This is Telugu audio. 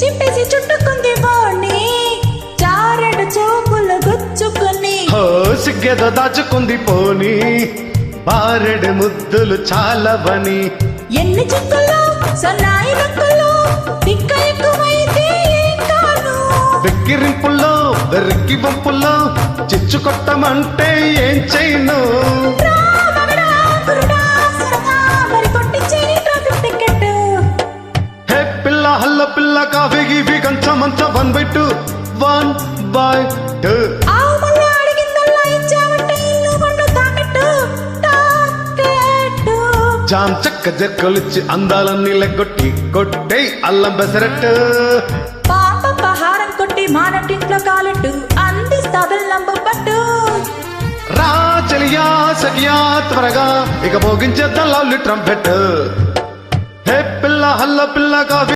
చింపేసి చుట్టుకుంది వాణ్ణి. చారెడు చూపులు గుచ్చుకుని. సిగ్గేదో దాచుకుంది పోని. బారెడు ముద్దులు చాలవని. ఎన్ని చిక్కులు సన్నాయి నొక్కులు తిక్క ఎక్కువైతే వెక్కిరింపుల్లో వెర్రికి వంపుల్లో చిచ్చు కొట్టమంటే ఏం హల్ల పిల్ల కాఫీ గీఫీ కంచం మంచ one by two. One by two. Jam చక్క జక్కలిచ్చి అందాలన్నీ లెగ్గొట్టి కొట్టే అల్లం బెసరట్టు పాప పహారం కొట్టి మానటింట్లో కాలట్టు అందిస్తా బెల్లంబు పట్టు రా చలియా సఖియా త్వరగా ఇక భోగించేద్దాం లవ్లీ ట్రంపెట్ హే పిల్ల హల్ల పిల్ల కాఫీ.